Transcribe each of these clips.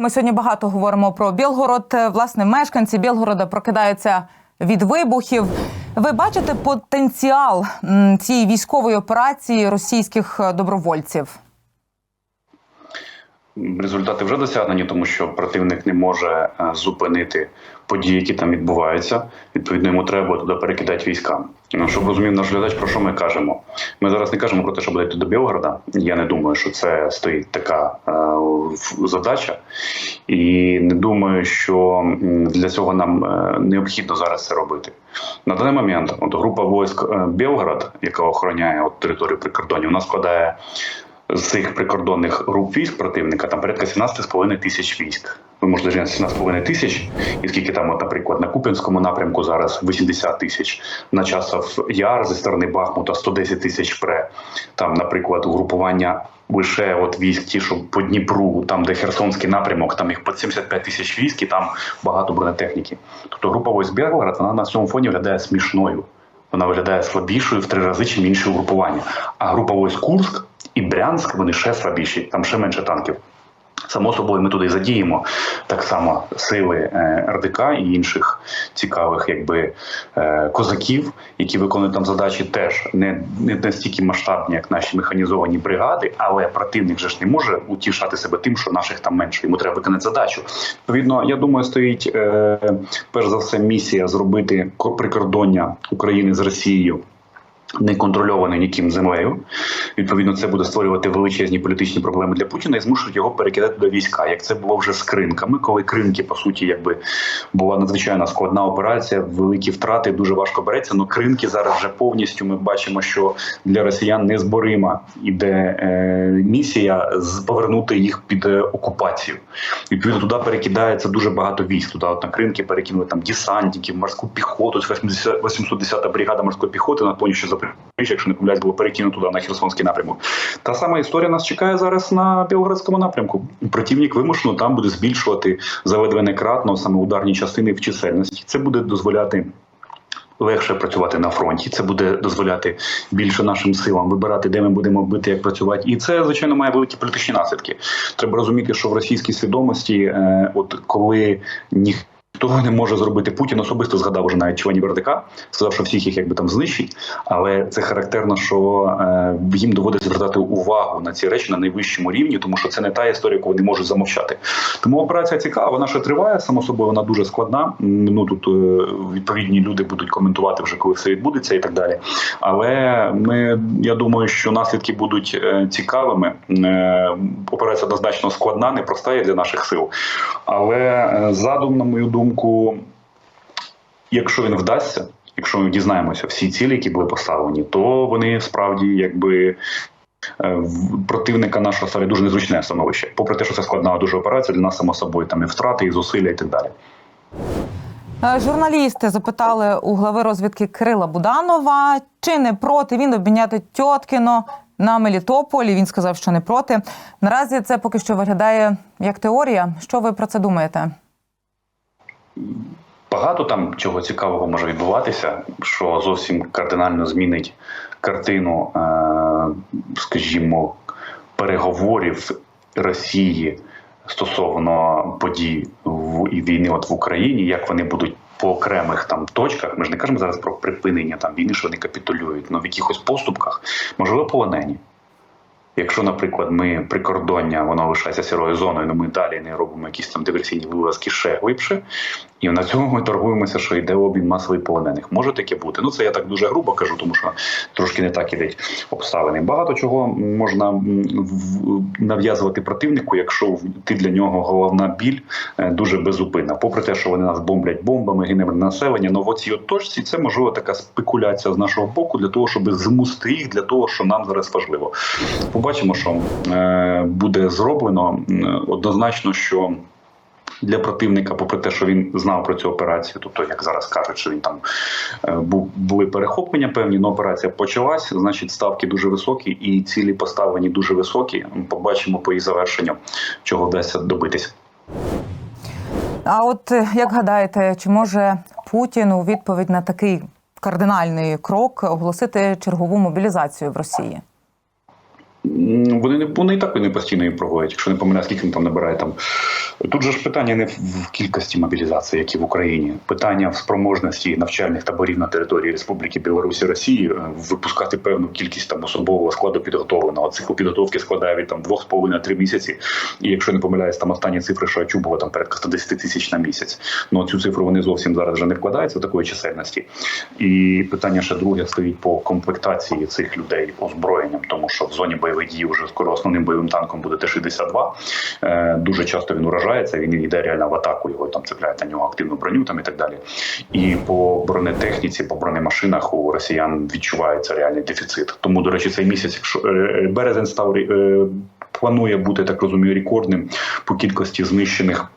Ми сьогодні багато говоримо про Білгород. Е, Власне, мешканці Білгорода прокидаються від вибухів. Ви бачите потенціал цієї військової операції російських е, добровольців? Результати вже досягнені, тому що противник не може е, зупинити події, які там відбуваються. Відповідно, йому треба туди перекидати війська. Ну, щоб розумів наш глядач, про що ми кажемо. Ми зараз не кажемо про те, щоб йти до Білгорода. Я не думаю, що це стоїть така е, задача, і не думаю, що для цього нам е, необхідно зараз це робити. На даний момент, от група військ е, Білгород, яка охороняє от територію прикордонів, вона складає з цих прикордонних груп військ противника там порядка 17,5 тисяч військ. Ви можете глянути 17,5 тисяч, і скільки там, от, наприклад, на Куп'янському напрямку зараз 80 тисяч, на часов Яр зі сторони Бахмута 110 тисяч пре. Там, наприклад, угрупування лише от військ, ті, що по Дніпру, там де Херсонський напрямок, там їх по 75 тисяч військ, і там багато бронетехніки. Тобто група військ Белгород, вона на цьому фоні виглядає смішною. Вона виглядає слабішою в три рази, чим інші угрупування. А група військ Курськ і Брянськ вони ще слабіші, там ще менше танків. Само собою, ми туди задіємо так само сили е, РДК і інших цікавих, якби е, козаків, які виконують там задачі, теж не, не настільки масштабні, як наші механізовані бригади, але противник же ж не може утішати себе тим, що наших там менше. Йому треба виконати задачу. Відповідно, я думаю, стоїть е, перш за все місія зробити ко- прикордоння України з Росією не контрольоване ніким землею. Відповідно, це буде створювати величезні політичні проблеми для Путіна і змушують його перекидати до війська. Як це було вже з кринками, коли кринки, по суті, якби була надзвичайно складна операція, великі втрати, дуже важко береться. але кринки зараз вже повністю ми бачимо, що для росіян незборима іде е, місія з повернути їх під е, окупацію. Відповідно, туди перекидається дуже багато військ. Туди от на кринки перекинули там десантників, морську піхоту, 80 810-та бригада морської піхоти на повністю Запоріжжя, якщо не помиляюсь, було перекинуто туди на Херсонський напрямок. Та сама історія нас чекає зараз на Білгородському напрямку. Противник вимушено там буде збільшувати заведене кратно саме ударні частини в чисельності. Це буде дозволяти. Легше працювати на фронті, це буде дозволяти більше нашим силам вибирати, де ми будемо бити, як працювати, і це звичайно має великі політичні наслідки. Треба розуміти, що в російській свідомості, е, от коли ніхто не може зробити Путін особисто згадав уже навіть членів РДК, сказав, що всіх їх якби там знищить. Але це характерно, що е, їм доводиться звертати увагу на ці речі на найвищому рівні, тому що це не та історія, яку вони можуть замовчати. Тому операція цікава, вона ще триває. Само собою вона дуже складна. Ну тут е, відповідні люди будуть коментувати вже, коли все відбудеться, і так далі. Але ми, я думаю, що наслідки будуть е, цікавими. Е, Операція однозначно складна, непроста є для наших сил. Але е, задум, на мою думку, якщо він вдасться, якщо ми дізнаємося всі цілі, які були поставлені, то вони справді якби. е, Противника нашого ставить дуже незручне становище. Попри те, що це складна дуже операція, для нас само собою там і втрати, і зусилля, і так далі. Е, Журналісти запитали у глави розвідки Кирила Буданова, чи не проти він обміняти Тьоткіно на Мелітополі. Він сказав, що не проти. Наразі це поки що виглядає як теорія. Що ви про це думаєте? Багато там чого цікавого може відбуватися, що зовсім кардинально змінить картину, е, скажімо, переговорів Росії стосовно подій і війни от в Україні, як вони будуть по окремих там точках. Ми ж не кажемо зараз про припинення там війни, що вони капітулюють, але в якихось поступках, можливо, полонені. Якщо, наприклад, ми прикордоння, воно лишається сірою зоною, але ми далі не робимо якісь там диверсійні вилазки ще глибше, і на цьому ми торгуємося, що йде обмін масових полонених. Може таке бути. Ну це я так дуже грубо кажу, тому що трошки не так ідуть обставини. Багато чого можна нав'язувати противнику, якщо ти для нього головна біль е, дуже безупинна. Попри те, що вони нас бомблять бомбами, гине населення, але в оцій от точці це можливо така спекуляція з нашого боку для того, щоб змусити їх для того, що нам зараз важливо. Побачимо, що е, буде зроблено. Однозначно, що для противника, попри те, що він знав про цю операцію, тобто, як зараз кажуть, що він там е, були перехоплення певні, але операція почалась. Значить, ставки дуже високі і цілі поставлені дуже високі. Побачимо по їх завершенню, чого вдасться добитися. А от е, як гадаєте, чи може Путін у відповідь на такий кардинальний крок оголосити чергову мобілізацію в Росії? Вони не вони і так вони постійно їм проводять. Якщо не помиляю, скільки він там набирає там. Тут же ж питання не в в кількості мобілізації, як і в Україні. Питання в спроможності навчальних таборів на території Республіки Білорусі Росії е, випускати певну кількість там особового складу підготовленого. Цикл підготовки складає від там 2,5-3 місяці. І якщо не помиляюсь, там останні цифри, що було там порядка 110 тисяч на місяць. Ну цю цифру вони зовсім зараз вже не вкладаються такої чисельності. І питання ще друге стоїть по комплектації цих людей озброєнням, тому що в зоні бойових дій вже скоро основним бойовим танком буде Т-62. Е, Дуже часто він уражається, він йде реально в атаку, його там цепляють на нього активну броню там і так далі. І по бронетехніці, по бронемашинах у росіян відчувається реальний дефіцит. Тому, до речі, цей місяць, якщо е, березень став е, планує бути так розумію рекордним по кількості знищених.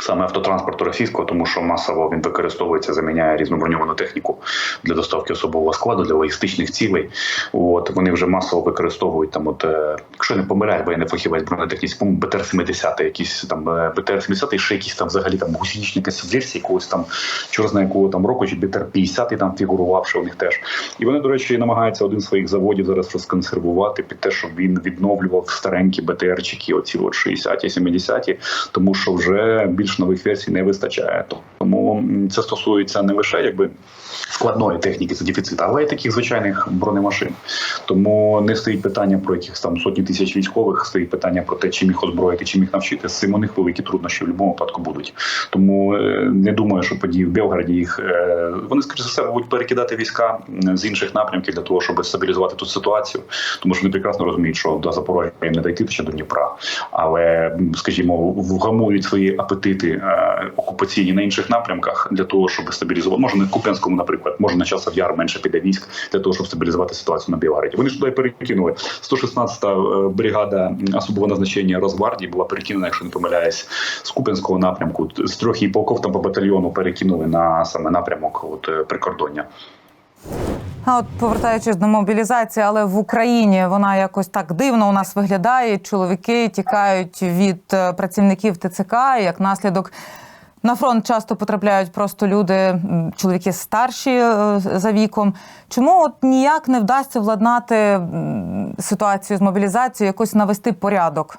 Саме автотранспорту російського, тому що масово він використовується, заміняє різну броньовану техніку для доставки особового складу для логістичних цілей. От вони вже масово використовують там, от е, якщо не помиляю, бо я не фахівець бронетехніці, БТР 70 якісь там БТР 70 і ще якісь там взагалі там гусеничні якась якогось там чорна якого там року, чи БТР 50 там фігурував, що у них теж. І вони, до речі, намагаються один з своїх заводів зараз розконсервувати під те, щоб він відновлював старенькі БТРчики, оці от 60-ті, 70-ті, тому що вже більш нових версій не вистачає. Тому це стосується не лише якби складної техніки, це дефіцит, але й таких звичайних бронемашин. Тому не стоїть питання про якихось там сотні тисяч військових, стоїть питання про те, чим їх озброїти, чим їх навчити. З цим у них великі труднощі в будь-якому випадку будуть. Тому е, не думаю, що події в Белграді їх е, вони скоріше за все будуть перекидати війська з інших напрямків для того, щоб стабілізувати тут ситуацію. Тому що вони прекрасно розуміють, що до Запорожжя не дойти ще до Дніпра, але скажімо, вгамують свої апетити е, окупаційні на інших напрямках для того, щоб стабілізувати. Може на Куп'янському, наприклад, може на часов яр менше піде військ для того, щоб стабілізувати ситуацію на Білгороді. Вони ж туди перекинули 116-та е, бригада особового назначення Росгвардії була перекинена, якщо не помиляюсь, з Куп'янського напрямку. З трьох її полков там по батальйону перекинули на саме напрямок от е, прикордоння. А от повертаючись до мобілізації, але в Україні вона якось так дивно у нас виглядає. Чоловіки тікають від е, працівників ТЦК. і Як наслідок на фронт часто потрапляють просто люди, чоловіки старші е, за віком. Чому от ніяк не вдасться владнати ситуацію з мобілізацією, якось навести порядок?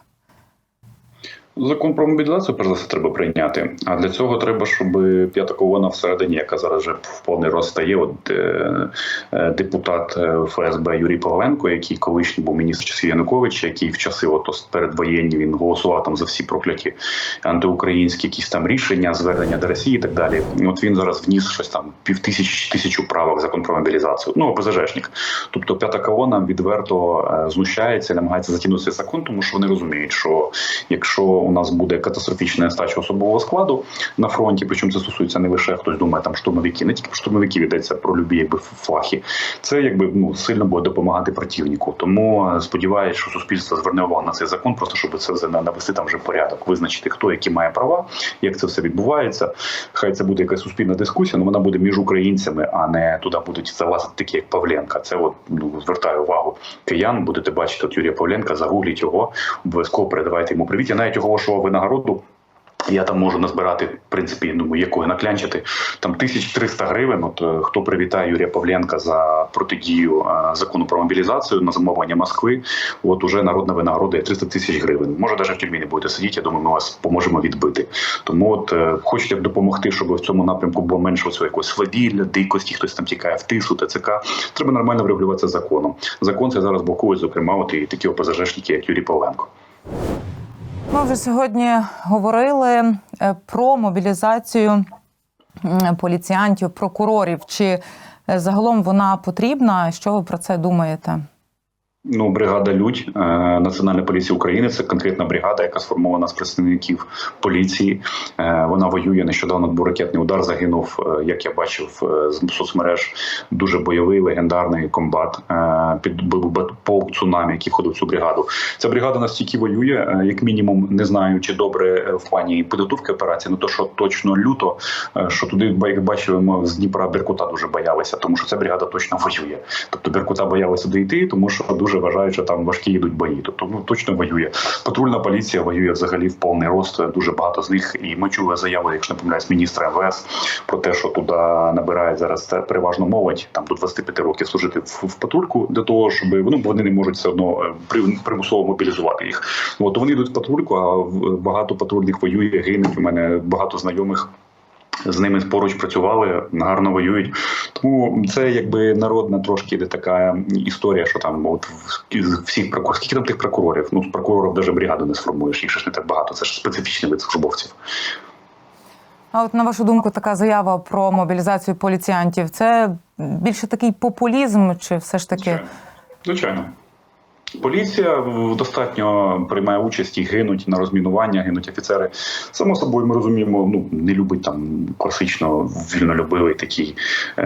Закон про мобілізацію перш за все треба прийняти. А для цього треба, щоб п'ята колона всередині, яка зараз вже в повний рост стає, от е, е, депутат е, ФСБ Юрій Павленко, який колишній був міністр часів Януковича, який в часи от, передвоєнні він голосував там за всі прокляті антиукраїнські якісь там рішення, звернення до Росії і так далі. От він зараз вніс щось там півтисяч тисячу правок закон про мобілізацію. Ну ОПЗЖшник. Тобто п'ята колона відверто знущається, намагається затягнути закон, тому що вони розуміють, що якщо у нас буде катастрофічна нестача особового складу на фронті, причому це стосується не лише хтось думає там штурмовики, не тільки про штурмовиків йдеться про любі якби фахи. Це якби ну сильно буде допомагати противнику. Тому е, сподіваюся, що суспільство зверне увагу на цей закон, просто щоб це навести там вже порядок, визначити хто які має права, як це все відбувається. Хай це буде якась суспільна дискусія, але вона буде між українцями, а не туди будуть залазити такі, як Павленка. Це от ну звертаю увагу киян. Будете бачити от Юрія Павленка, загугліть його, обов'язково передавайте йому привіт. Я навіть його вашого винагороду. Я там можу назбирати, в принципі, ну якої наклянчити там 1300 гривень. От е, хто привітає Юрія Павленка за протидію е, закону про мобілізацію на замовлення Москви, от уже народна винагорода є 300 тисяч гривень. Може, навіть в тюрмі не будете сидіти. Я думаю, ми вас поможемо відбити. Тому от е, хочете допомогти, щоб в цьому напрямку було менше оцього якогось свавілля, дикості, хтось там тікає в тису, ТЦК. Треба нормально врегулювати це законом. Закон це зараз блокують, зокрема, от і такі ОПЗЖшники, як Юрій Павленко. Ми вже сьогодні говорили е, про мобілізацію поліціянтів, прокурорів. Чи е, загалом вона потрібна? Що ви про це думаєте? Ну, бригада Людь е, Національної поліції України це конкретна бригада, яка сформована з представників поліції. Е, Вона воює нещодавно. Був ракетний удар. Загинув, е, як я бачив з соцмереж, дуже бойовий легендарний комбат під полк цунамі, який входив в цю бригаду. Ця бригада настільки воює, як мінімум, не знаю, чи добре в плані підготовки операції, ну то що точно люто, що туди як бачили, ми з Дніпра Беркута дуже боялися, тому що ця бригада точно воює. Тобто Беркута боялися дійти, тому що дуже вже вважають, що там важкі йдуть бої. Тобто ну точно воює. Патрульна поліція воює взагалі в повний рост. Дуже багато з них. І ми чули заяву, якщо не помиляюсь, міністра МВС про те, що туди набирають зараз це переважно молодь там до 25 років служити в, в патрульку для того, щоб ну, вони не можуть все одно е, примусово мобілізувати їх. От вони йдуть в патрульку, а багато патрульних воює, гинуть. У мене багато знайомих. З ними поруч працювали, гарно воюють. Тому це якби народна трошки де така історія, що там от всіх прокурорів, скільки там тих прокурорів? Ну з прокурорів навіть бригаду не сформуєш, їх ж не так багато. Це ж специфічний вид службовців. А от на вашу думку, така заява про мобілізацію поліціянтів це більше такий популізм, чи все ж таки Звичайно. Звичайно. Поліція достатньо приймає участь і гинуть на розмінування, гинуть офіцери. Само собою, ми розуміємо, ну не любить там класично вільнолюбивий такий е,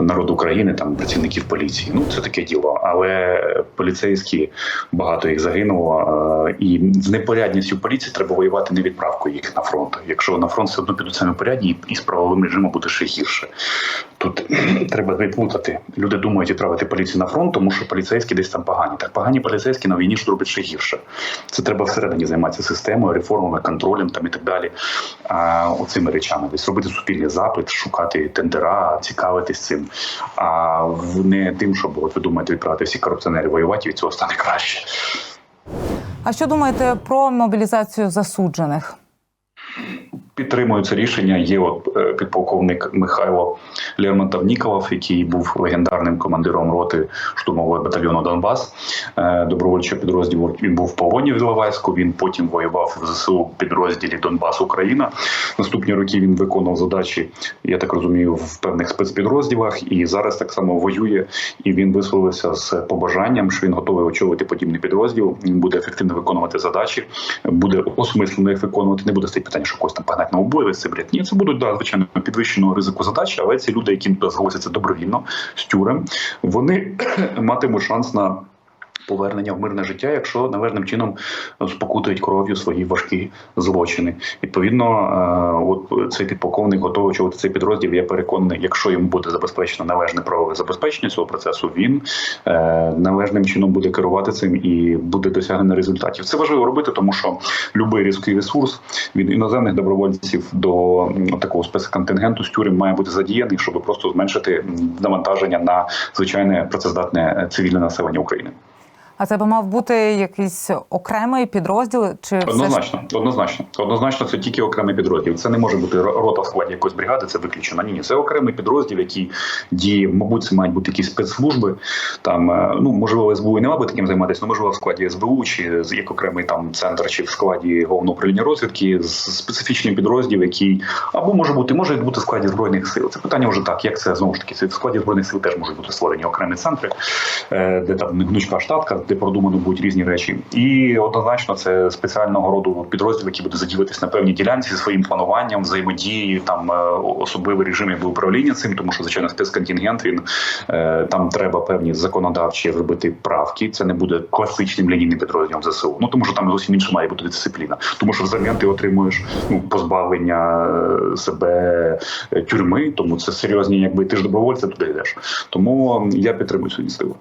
народ України, там працівників поліції. Ну це таке діло. Але поліцейські багато їх загинуло. Е, і з непорядністю поліції треба воювати не відправкою їх на фронт. Якщо на фронт все одно підуть самі порядні, і з правовим режимом буде ще гірше. Тут треба не плутати. Люди думають відправити поліцію на фронт, тому що поліцейські десь там погані. Так погані поліцейські на війні ж роблять ще гірше. Це треба всередині займатися системою, реформами, контролем там і так далі. А оцими речами десь робити суспільний запит, шукати тендера, цікавитись цим. А не тим, щоб от ви думаєте відправити всіх корупціонерів воювати, і від цього стане краще. А що думаєте про мобілізацію засуджених? Підтримую це рішення. Є от е, підполковник Михайло Лермонтов Ніколов, який був легендарним командиром роти штурмового батальйону Донбас е, добровольчого підрозділу. Він був в полоні в Іловайську. Він потім воював в ЗСУ підрозділі Донбас Україна. Наступні роки він виконував задачі, я так розумію, в певних спецпідрозділах. І зараз так само воює. І він висловився з побажанням, що він готовий очолити подібний підрозділ. Він буде ефективно виконувати задачі, буде осмислено їх виконувати. Не буде стоїть питання, що когось там погнати на обоє, це бред. Ні, це будуть да, звичайно підвищеного ризику задачі, але ці люди, які зголосяться добровільно з тюрем, вони матимуть шанс на. Повернення в мирне життя, якщо належним чином спокутують кров'ю свої важкі злочини. Відповідно, е, от цей підполковник готовий очолити цей підрозділ. Я переконаний, якщо йому буде забезпечено належне правове забезпечення цього процесу, він е, належним чином буде керувати цим і буде досягнено результатів. Це важливо робити, тому що будь-який різкий ресурс від іноземних добровольців до такого спецконтингенту з тюрем має бути задіяний, щоб просто зменшити навантаження на звичайне працездатне е, цивільне населення України. А це би мав бути якийсь окремий підрозділ, чи все ж Однозначно, однозначно, однозначно, це тільки окремий підрозділ. Це не може бути рота в складі якоїсь бригади. Це виключено. Ні, ні, це окремий підрозділ, який діє. Мабуть, це мають бути якісь спецслужби. Там е, ну можливо, СБУ і не мабуть таким займатися, але можливо в складі СБУ чи з- як окремий там центр, чи в складі головного управління розвідки з специфічним підрозділ, який або може бути, може бути в складі збройних сил. Це питання вже так. Як це знову ж таки? Це в складі збройних сил теж можуть бути створені окремі центри, е, де там гнучка штатка, де продумано будуть різні речі. І однозначно це спеціального роду підрозділ, який буде задіятися на певній ділянці зі своїм плануванням, взаємодією, там е, особливий режим якби, управління цим, тому що звичайно спецконтингент він е, там треба певні законодавчі робити правки. Це не буде класичним лінійним підрозділом ЗСУ. Ну тому що там зовсім інша має бути дисципліна. Тому що взамін ти отримуєш ну позбавлення е, себе тюрми, тому це серйозні, якби ти ж добровольця туди йдеш. Тому я підтримую цю ініціативу.